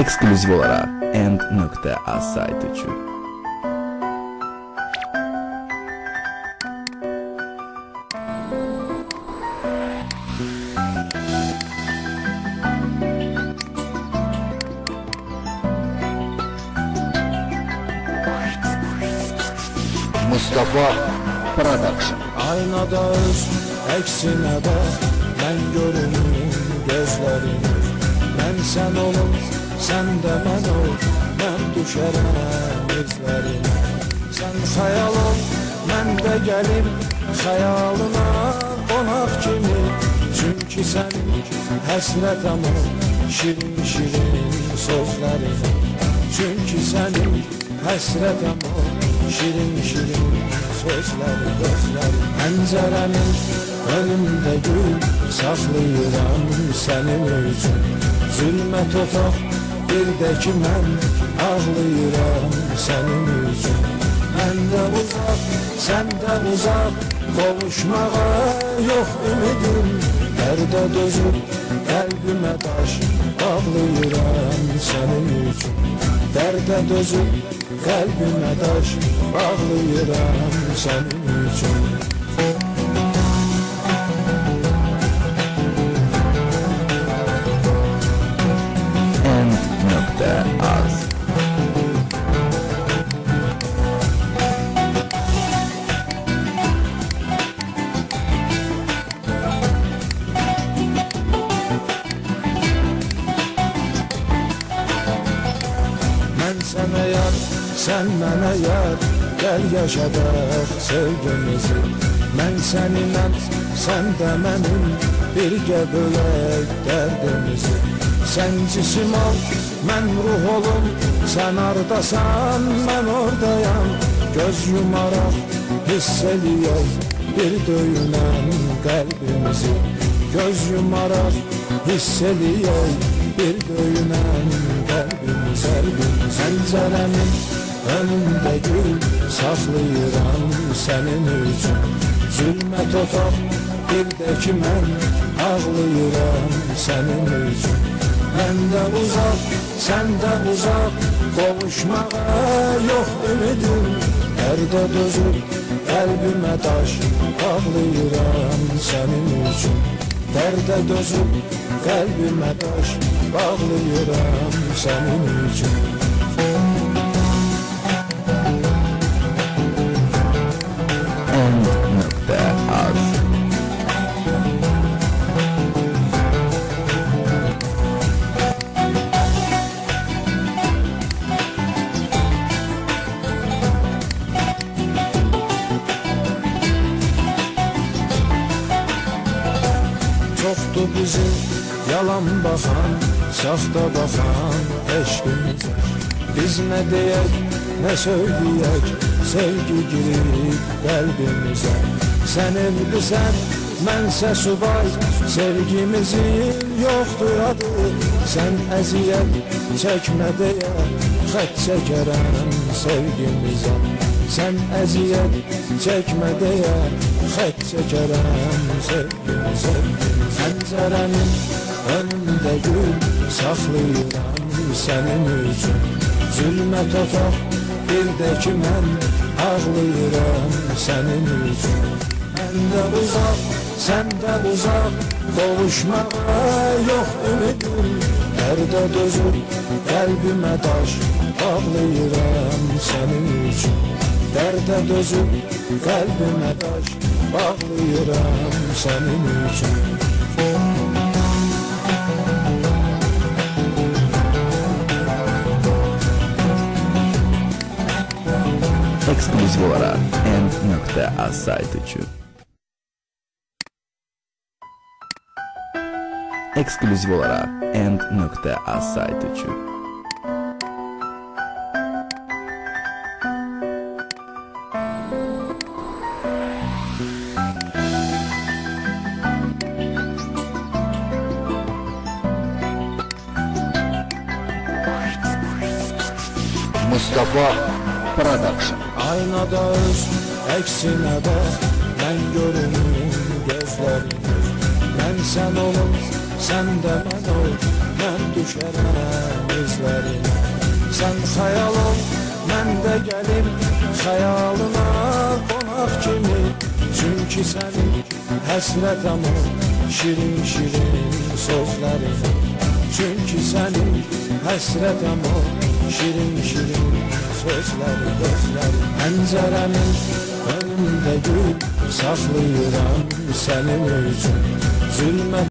Eksklüzif olarak end.az site için. Mustafa Production. Aynada öz eksine bak. Ben görünüm gözlerim. Ben sen olur sən də mən ol Mən düşərəm izlərinə Sən xəyal ol, mən də gəlim Xəyalına qonaq kimi Çünki sən həsrətəm ol Şirin-şirin sözlərinə Çünki sənin həsrətəm ol Şirin-şirin sözləri, gözləri Pəncərəmin önündə gül Saxlayıram sənin üçün Zülmət otaq bir də ki mən Ağlayıram sənin üçün Mən də uzaq, sən də uzaq Qovuşmağa yox ümidim. Dərdə dözüb qəlbimə daş Bağlayıram sənin üçün Dərdə dözüb qəlbimə daş Bağlayıram sənin üçün Sənə yar, sən mənə yar. Gəl yaşadaq sevgimizi. Mən səninəm, sən də mənim Birgə bölək dərdimizi Sən cisim ol, mən ruh olum Sən ardasan, mən oradayam Göz yumaraq hiss Bir döyünən qəlbimizi Göz yumaraq hiss Bir döyünən qəlbimiz, qəlbimiz Pəncərəmin önündə gül Saxlayıram sənin üçün Zülmət otaq bir də ki mən Ağlayıram sənin üçün Mən də uzaq, sən də uzaq Qovuşmağa yox ümidim. Dərdə dözüb qəlbimə daş Ağlayıram sənin üçün Dərdə dözüb qəlbimə daş Bağlayıram sənin üçün Çoxdur bizim yalan baxan, saxta baxan eşqimizə Biz nə deyək, nə söyləyək, sevgi girib qəlbimizə Sən evlisən, mənsə subay, sevgimizin yoxdur adı. Sən əziyyət çəkmə deyə, xət çəkərəm sevgimizə Sən əziyyət çəkmə deyə, xət çəkərəm sevgimizə Pəncərənin önündə gül saxlayıram sənin üçün Zülmət otaq bir də ki mən ağlayıram sənin üçün Mən də uzaq, sən də uzaq Qovuşmağa yox ümidim. Dərdə dözüb qəlbimə daş Bağlayıram sənin üçün Dərdə dözüb qəlbimə daş Bağlayıram sənin üçün Свора and Nokta Asaytucu. Ekskluzivora and Nokta Asaytucu. Мустафа Продакшн. Aynada öz eksime bak Ben görünüm gözlerimdir Ben sen olum sen de ben ol Ben düşerim izlerim. Sen hayal ol ben de gelim Hayalına konak kimi. Çünkü senin həsrət ama Şirin şirin sözlerin. Çünkü senin həsrət ama o şirin-şirin sözləri, gözləri Pəncərəmin önündə gül saxlayıram sənin üçün Zülmət